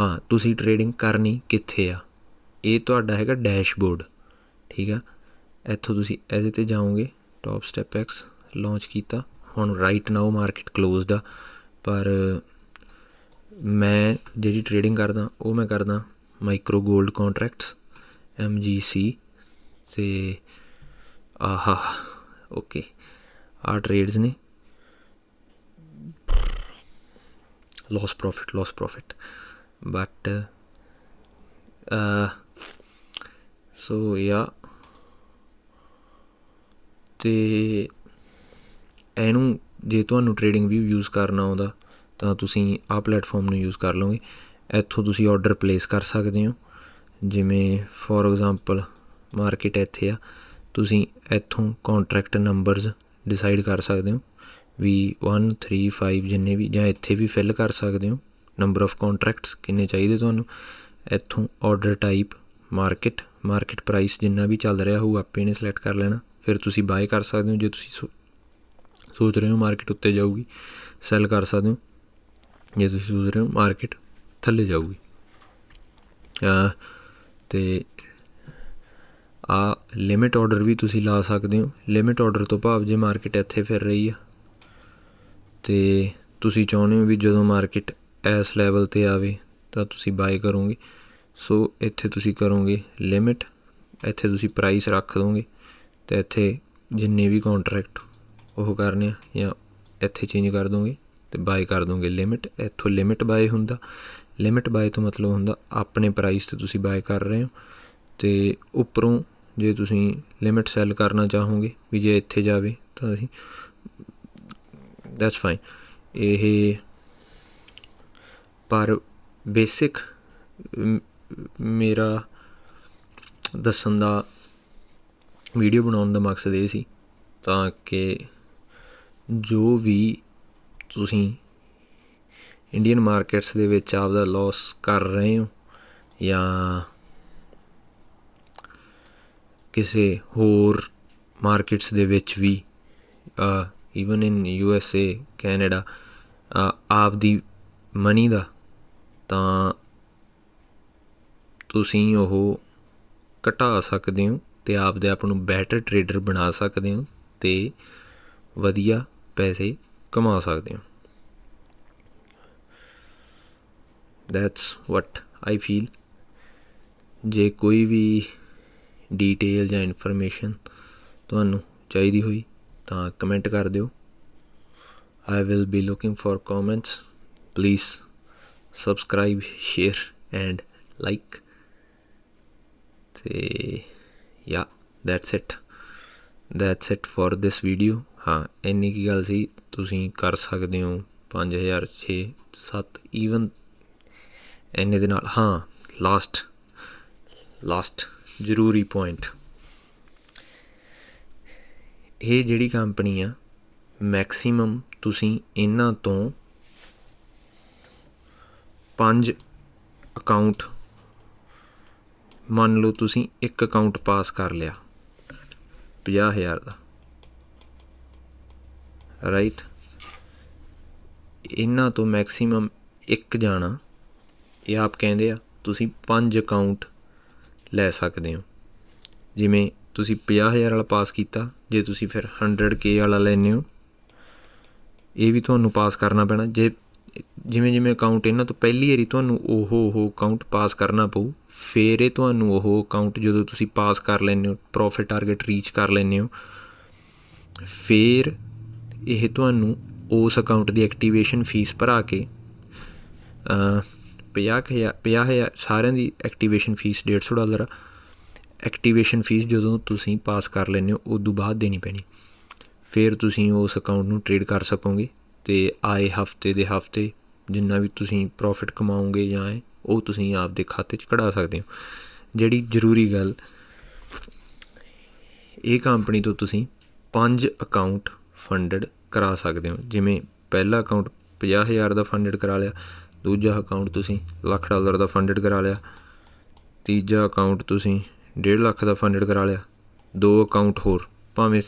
ਹਾਂ, ਤੁਸੀਂ ਟਰੇਡਿੰਗ ਕਰਨੀ ਕਿੱਥੇ ਆ? ਇਹ ਤੁਹਾਡਾ ਹੈਗਾ ਡੈਸ਼ਬੋਰਡ ਠੀਕ ਆ? ਇੱਥੋਂ ਤੁਸੀਂ ਇਹਦੇ ਤੇ ਜਾਓਗੇ ਟੌਪ ਸਟੈਪ ਐਕਸ ਲਾਂਚ ਕੀਤਾ। ਹੁਣ ਰਾਈਟ ਨਾਓ ਮਾਰਕੀਟ ਕਲੋਜ਼ਡ ਆ ਪਰ ਮੈਂ ਜਿਹੜੀ ਟਰੇਡਿੰਗ ਕਰਦਾ ਉਹ ਮੈਂ ਕਰਦਾ ਮਾਈਕਰੋ 골ਡ ਕੰਟਰੈਕਟਸ MGC ਤੇ ਆਹਾ ਓਕੇ ਆ ਟ੍ਰੇਡਸ ਨੇ। Loss profit loss profit but uh, uh, so yeah ਤੇ ਇਹਨੂੰ ਜੇ ਤੁਹਾਨੂੰ ਟ੍ਰੇਡਿੰਗ ਵੀ ਯੂਜ਼ ਕਰਨਾ ਆਉਂਦਾ ਤਾਂ ਤੁਸੀਂ ਆਹ ਪਲੇਟਫਾਰਮ ਨੂੰ ਯੂਜ਼ ਕਰ ਲਓਗੇ। ਇੱਥੋਂ ਤੁਸੀਂ ਆਰਡਰ ਪਲੇਸ ਕਰ ਸਕਦੇ ਹੋ। ਜਿਵੇਂ ਫੋਰ ਐਗਜ਼ਾਮਪਲ ਮਾਰਕੀਟ ਇੱਥੇ ਆ। ਤੁਸੀਂ ਇੱਥੋਂ ਕੰਟਰੈਕਟ ਨੰਬਰਸ ਡਿਸਾਈਡ ਕਰ ਸਕਦੇ ਹੋ। ਵੀ 1 3 5 ਜਿੰਨੇ ਵੀ ਜਾਂ ਇੱਥੇ ਵੀ ਫਿਲ ਕਰ ਸਕਦੇ ਹੋ। ਨੰਬਰ ਆਫ ਕੰਟਰੈਕਟਸ ਕਿੰਨੇ ਚਾਹੀਦੇ ਤੁਹਾਨੂੰ। ਇੱਥੋਂ order type market market price ਜਿੰਨਾ ਵੀ ਚੱਲ ਰਿਹਾ ਹੋਊ, ਆਪੇ ਨੇ ਸਿਲੈਕਟ ਕਰ ਲੈਣਾ। ਫਿਰ ਤੁਸੀਂ ਬਾਏ ਕਰ ਸਕਦੇ ਹੋ, ਜੇ ਤੁਸੀਂ ਸੋਚ ਰਹੇ ਹੋ ਮਾਰਕੀਟ ਉੱਤੇ ਜਾਊਗੀ ਸੈਲ ਕਰ ਸਕਦੇ ਹੋ, ਜੇ ਤੁਸੀਂ ਸੋਚ ਰਹੇ ਹੋ ਮਾਰਕੀਟ ਥੱਲੇ ਜਾਊਗੀ। ਆ ਤੇ ਆ ਲਿਮਿਟ ਆਰਡਰ ਵੀ ਤੁਸੀਂ ਲਾ ਸਕਦੇ ਹੋ। ਲਿਮਿਟ ਆਰਡਰ ਤੋਂ ਭਾਵ ਜੇ ਮਾਰਕੀਟ ਇੱਥੇ ਫਿਰ ਰਹੀ ਆ, ਤੇ ਤੁਸੀਂ ਚਾਹੁੰਦੇ ਹੋ ਵੀ ਜਦੋਂ ਮਾਰਕੀਟ ਇਸ ਲੈਵਲ ਤੇ ਆਵੇ, ਤਾਂ ਤੁਸੀਂ ਬਾਏ ਕਰੋਗੇ। ਸੋ ਇੱਥੇ ਤੁਸੀਂ ਕਰੋਗੇ ਲਿਮਿਟ ਇੱਥੇ ਤੁਸੀਂ ਪ੍ਰਾਈਸ ਰੱਖ ਦੋਗੇ ਤੇ ਇੱਥੇ ਜਿੰਨੇ ਵੀ ਕੰਟਰੈਕਟ ਉਹ ਕਰਨੇ ਆ ਜਾਂ ਇੱਥੇ ਚੇਂਜ ਕਰ ਦੋਗੇ ਤੇ ਬਾਏ ਕਰ ਦੋਗੇ ਲਿਮਿਟ ਇੱਥੋਂ ਲਿਮਿਟ ਬਾਏ ਹੁੰਦਾ। ਲਿਮਿਟ ਬਾਏ ਤੋਂ ਮਤਲਬ ਹੁੰਦਾ ਆਪਣੇ ਪ੍ਰਾਈਸ ਤੇ ਤੁਸੀਂ ਬਾਏ ਕਰ ਰਹੇ ਹੋ ਤੇ ਉੱਪਰੋਂ ਜੇ ਤੁਸੀਂ ਲਿਮਿਟ ਸੈੱਲ ਕਰਨਾ ਚਾਹੋਗੇ ਵੀ ਜੇ ਇੱਥੇ ਜਾਵੇ ਤਾਂ ਅਸੀਂ ਦੈਟਸ ਫਾਈਨ ਇਹ ਪਰ ਬੇਸਿਕ ਮੇਰਾ ਦੱਸਣ ਦਾ ਵੀਡੀਓ ਬਣਾਉਣ ਦਾ ਮਕਸਦ ਇਹ ਸੀ ਤਾਂ ਕਿ ਜੋ ਵੀ ਤੁਸੀਂ ਇੰਡੀਅਨ ਮਾਰਕੀਟਸ ਦੇ ਵਿੱਚ ਆਪਦਾ ਲਾਸ ਕਰ ਰਹੇ ਹੋ ਜਾਂ ਕਿਸੇ ਹੋਰ ਮਾਰਕੀਟਸ ਦੇ ਵਿੱਚ ਵੀ even in U S A Canada ਆਪ ਦੀ ਮਨੀ ਦਾ, ਤਾਂ ਤੁਸੀਂ ਉਹ ਘਟਾ ਸਕਦੇ ਹੋ ਅਤੇ ਆਪਦੇ ਆਪ ਨੂੰ ਬੈਟਰ ਟਰੇਡਰ ਬਣਾ ਸਕਦੇ ਹੋ ਅਤੇ ਵਧੀਆ ਪੈਸੇ ਕਮਾ ਸਕਦੇ ਹੋ। ਦੈਟਸ ਵਾਟ ਆਈ ਫੀਲ ਜੇ ਕੋਈ ਵੀ ਡੀਟੇਲ ਜਾਂ ਇਨਫੋਰਮੇਸ਼ਨ ਤੁਹਾਨੂੰ ਚਾਹੀਦੀ ਹੋਈ ਤਾਂ ਕਮੈਂਟ ਕਰ ਦਿਓ। I will be looking for comments please subscribe share and like ਤੇ yeah that's it that's it for this video ਹਾਂ, ਇੰਨੀ ਕੀ ਗੱਲ ਸੀ, ਤੁਸੀਂ ਕਰ ਸਕਦੇ ਹੋ 5000 6 7 ਈਵਨ ਇੰਨੇ ਦੇ ਨਾਲ, ਹਾਂ ਲਾਸਟ ਲਾਸਟ ਜ਼ਰੂਰੀ ਪੁਆਇੰਟ ਇਹ ਜਿਹੜੀ ਕੰਪਨੀ ਆ ਮੈਕਸਿਮਮ ਤੁਸੀਂ ਇਹਨਾਂ ਤੋਂ ਪੰਜ ਅਕਾਊਂਟ ਮੰਨ ਲਓ ਤੁਸੀਂ ਇੱਕ ਅਕਾਊਂਟ ਪਾਸ ਕਰ ਲਿਆ 50000 ਦਾ। ਰਾਈਟ ਇਹਨਾਂ ਤੋਂ ਮੈਕਸਿਮਮ ਇੱਕ ਜਾਣਾ, ਇਹ ਆਪ ਕਹਿੰਦੇ ਆ, ਤੁਸੀਂ ਪੰਜ ਅਕਾਊਂਟ ਲੈ ਸਕਦੇ ਹੋ। ਜਿਵੇਂ ਤੁਸੀਂ 50000 ਵਾਲਾ ਪਾਸ ਕੀਤਾ, ਜੇ ਤੁਸੀਂ ਫਿਰ 100k ਵਾਲਾ ਲੈਨੇ ਹੋ, ਇਹ ਵੀ ਤੁਹਾਨੂੰ ਪਾਸ ਕਰਨਾ ਪੈਣਾ। ਜੇ ਜਿਵੇਂ ਜਿਵੇਂ ਅਕਾਊਂਟ ਇਹਨਾਂ ਤੋਂ ਪਹਿਲੀ ਵਾਰੀ ਤੁਹਾਨੂੰ ਉਹ ਉਹ ਅਕਾਊਂਟ ਪਾਸ ਕਰਨਾ ਪਊ, ਫਿਰ ਇਹ ਤੁਹਾਨੂੰ ਉਹ ਅਕਾਊਂਟ ਜਦੋਂ ਤੁਸੀਂ ਪਾਸ ਕਰ ਲੈਂਦੇ ਹੋ ਪ੍ਰੋਫਿਟ ਟਾਰਗੇਟ ਰੀਚ ਕਰ ਲੈਂਦੇ ਹੋ, ਫਿਰ ਇਹ ਤੁਹਾਨੂੰ ਉਸ ਅਕਾਊਂਟ ਦੀ ਐਕਟੀਵੇਸ਼ਨ ਫੀਸ ਭਰਾ ਕੇ 50000 50000 ਸਾਰਿਆਂ ਦੀ ਐਕਟੀਵੇਸ਼ਨ ਫੀਸ 150 ਡਾਲਰ ਆ। ਐਕਟੀਵੇਸ਼ਨ ਫੀਸ ਜਦੋਂ ਤੁਸੀਂ ਪਾਸ ਕਰ ਲੈਂਦੇ ਹੋ, ਉਦੋਂ ਬਾਅਦ ਦੇਣੀ ਪੈਣੀ। ਫਿਰ ਤੁਸੀਂ ਉਸ ਅਕਾਊਂਟ ਨੂੰ ਟ੍ਰੇਡ ਕਰ ਸਕੋਗੇ। ਅਤੇ ਆਏ ਹਫ਼ਤੇ ਦੇ ਹਫ਼ਤੇ ਜਿੰਨਾ ਵੀ ਤੁਸੀਂ ਪ੍ਰੋਫਿਟ ਕਮਾਓਗੇ ਜਾਂ ਹੈ ਉਹ ਤੁਸੀਂ ਆਪਦੇ ਖਾਤੇ 'ਚ ਕਢਾ ਸਕਦੇ ਹੋ। ਜਿਹੜੀ ਜ਼ਰੂਰੀ ਗੱਲ, ਇਹ ਕੰਪਨੀ ਤੋਂ ਤੁਸੀਂ ਪੰਜ ਅਕਾਊਂਟ ਫੰਡਡ ਕਰਾ ਸਕਦੇ ਹੋ। ਜਿਵੇਂ ਪਹਿਲਾ ਅਕਾਊਂਟ 50000 ਦਾ ਫੰਡਡ ਕਰਾ ਲਿਆ, ਦੂਜਾ ਅਕਾਊਂਟ ਤੁਸੀਂ ਲੱਖ ਡਾਲਰ ਦਾ ਫੰਡਡ ਕਰਾ ਲਿਆ, ਤੀਜਾ ਅਕਾਊਂਟ ਤੁਸੀਂ 1.5 ਲੱਖ ਦਾ ਫੰਡਡ ਕਰਾ ਲਿਆ, ਦੋ ਅਕਾਊਂਟ ਹੋਰ, ਭਾਵੇਂ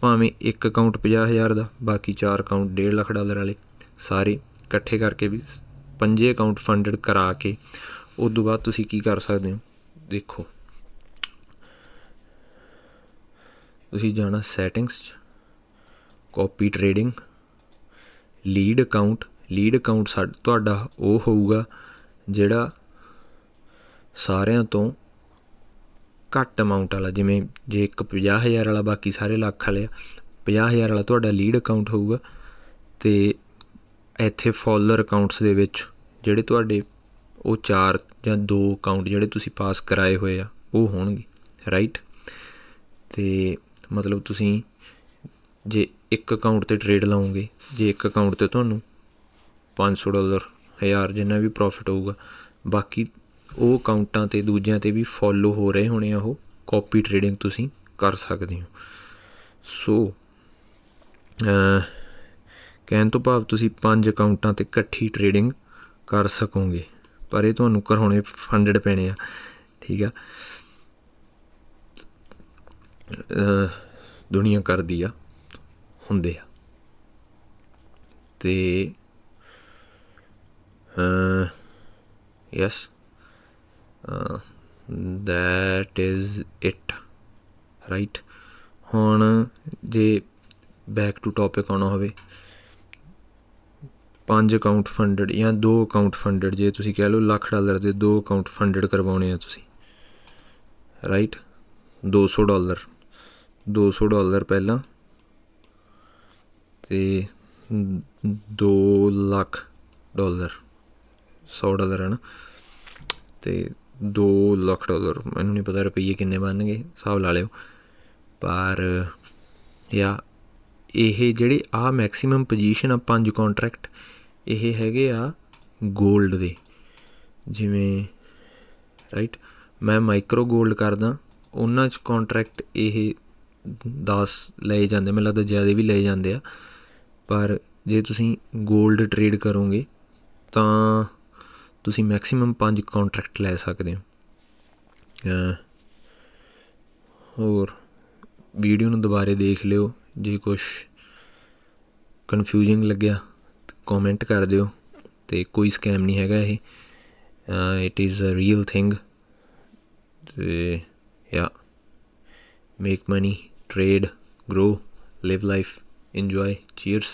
ਭਾਵੇਂ ਇੱਕ ਅਕਾਊਂਟ 50000 ਦਾ, ਬਾਕੀ ਚਾਰ ਅਕਾਊਂਟ 1.5 ਲੱਖ ਡਾਲਰ ਵਾਲੇ। ਸਾਰੇ ਇਕੱਠੇ ਕਰਕੇ ਵੀ ਪੰਜੇ ਅਕਾਊਂਟ ਫੰਡਡ ਕਰਾ ਕੇ, ਉਸ ਤੋਂ ਬਾਅਦ ਤੁਸੀਂ ਕੀ ਕਰ ਸਕਦੇ ਹੋ? ਦੇਖੋ। ਤੁਸੀਂ ਜਾਣਾ ਸੈਟਿੰਗਸ 'ਚ copy trading lead account lead account ਤੁਹਾਡਾ ਉਹ ਹੋਊਗਾ ਜਿਹੜਾ ਸਾਰਿਆਂ ਤੋਂ ਘੱਟ ਅਮਾਊਂਟ ਵਾਲਾ, ਜਿਵੇਂ ਜੇ ਇੱਕ ਪੰਜਾਹ ਹਜ਼ਾਰ ਵਾਲਾ, ਬਾਕੀ ਸਾਰੇ ਲੱਖ ਵਾਲੇ ਆ, ਪੰਜਾਹ ਹਜ਼ਾਰ ਵਾਲਾ ਤੁਹਾਡਾ ਲੀਡ ਅਕਾਊਂਟ ਹੋਊਗਾ ਤੇ ਇੱਥੇ ਫੋਲੋਅਰ ਅਕਾਊਂਟਸ ਦੇ ਵਿੱਚ ਜਿਹੜੇ ਤੁਹਾਡੇ ਉਹ ਚਾਰ ਜਾਂ ਦੋ ਅਕਾਊਂਟ ਜਿਹੜੇ ਤੁਸੀਂ ਪਾਸ ਕਰਾਏ ਹੋਏ ਆ, ਉਹ ਹੋਣਗੇ ਰਾਈਟ ਤੇ ਮਤਲਬ ਤੁਸੀਂ ਜੇ ਇੱਕ ਅਕਾਊਂਟ ਤੇ ਟ੍ਰੇਡ ਲਾਉਂਗੇ ਜੇ ਇੱਕ ਅਕਾਊਂਟ ਤੇ ਤੁਹਾਨੂੰ 500 ਡਾਲਰ 1000 ਜਿੰਨਾ ਵੀ ਪ੍ਰੋਫਿਟ ਹੋਊਗਾ, ਬਾਕੀ ਉਹ ਅਕਾਊਂਟਾਂ ਤੇ ਦੂਜਿਆਂ ਤੇ ਵੀ ਫੋਲੋ ਹੋ ਰਹੇ ਹੋਣੇ ਆ ਉਹ ਕਾਪੀ ਟ੍ਰੇਡਿੰਗ ਤੁਸੀਂ ਕਰ ਸਕਦੇ ਹੋ। ਸੋ ਕਹਿਣ ਤੋਂ ਭਾਵ ਤੁਸੀਂ ਪੰਜ ਅਕਾਊਂਟਾਂ ਤੇ ਇਕੱਠੀ ਟ੍ਰੇਡਿੰਗ ਕਰ ਸਕੋਗੇ, ਪਰ ਇਹ ਤੁਹਾਨੂੰ ਕਰਾਉਣੇ ਫੰਡਡ ਪੈਣੇ ਆ, ਠੀਕ ਆ। ਦੁਨੀਆ ਕਰਦੀ ਆ, ਹੁੰਦੇ ਆ। ਤੇ yes that is it, right? ਹੁਣ ਜੇ ਬੈਕ ਟੂ ਟਾਪਿਕ ਆਉਣਾ ਹੋਵੇ, ਪੰਜ ਅਕਾਊਂਟ ਫੰਡਡ ਜਾਂ ਦੋ ਅਕਾਊਂਟ ਫੰਡਡ ਜੇ ਤੁਸੀਂ ਕਹਿ ਲਓ ਲੱਖ ਡਾਲਰ ਦੇ ਦੋ ਅਕਾਊਂਟ ਫੰਡਡ ਕਰਵਾਉਣੇ ਆ ਤੁਸੀਂ ਰਾਈਟ 200 ਡਾਲਰ 200 ਡਾਲਰ ਪਹਿਲਾਂ ਤੇ 2 ਲੱਖ ਡਾਲਰ 100 ਡਾਲਰ ਹੈ ਨਾ, ਤੇ 2 ਲੱਖ ਡਾਲਰ, ਮੈਨੂੰ ਨਹੀਂ ਪਤਾ ਰੁਪਈਏ ਕਿੰਨੇ ਬਣਨਗੇ, ਹਿਸਾਬ ਲਾ ਲਿਓ। ਪਰ, ਯਾ, ਇਹ ਜਿਹੜੇ ਆ ਮੈਕਸਿਮਮ ਪੋਜੀਸ਼ਨ ਆ ਪੰਜ ਕੰਟਰੈਕਟ ਇਹ ਹੈਗੇ ਆ 골ਡ ਦੇ। ਜਿਵੇਂ ਰਾਈਟ ਮੈਂ ਮਾਈਕਰੋ 골ਡ ਕਰਦਾ, ਉਹਨਾਂ 'ਚ ਕੰਟਰੈਕਟ ਇਹ 10 ਲਏ ਜਾਂਦੇ, ਮੈਨੂੰ ਲੱਗਦਾ ਜ਼ਿਆਦਾ ਵੀ ਲਏ ਜਾਂਦੇ ਆ। ਪਰ, ਜੇ ਤੁਸੀਂ 골ਡ ਟਰੇਡ ਕਰੋਗੇ, ਤਾਂ ਤੁਸੀਂ ਮੈਕਸਿਮਮ ਪੰਜ ਕੰਟਰੈਕਟ ਲੈ ਸਕਦੇ ਹੋ। ਹੋਰ ਵੀਡੀਓ ਨੂੰ ਦੁਬਾਰੇ ਦੇਖ ਲਿਓ, ਜੇ ਕੁਝ ਕਨਫਿਊਜ਼ਿੰਗ ਲੱਗਿਆ ਕਮੈਂਟ ਕਰ ਦਿਓ। ਤੇ ਕੋਈ ਸਕੈਮ ਨਹੀਂ ਹੈਗਾ ਇਹ। It is a real thing ਤੇ yeah make money trade grow live life enjoy, cheers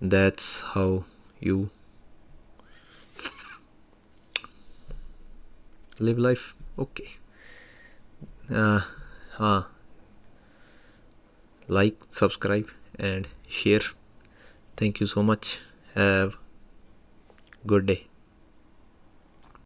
that's how you live life. Okay. Uh, uh, like subscribe and share. Thank you so much. Have good day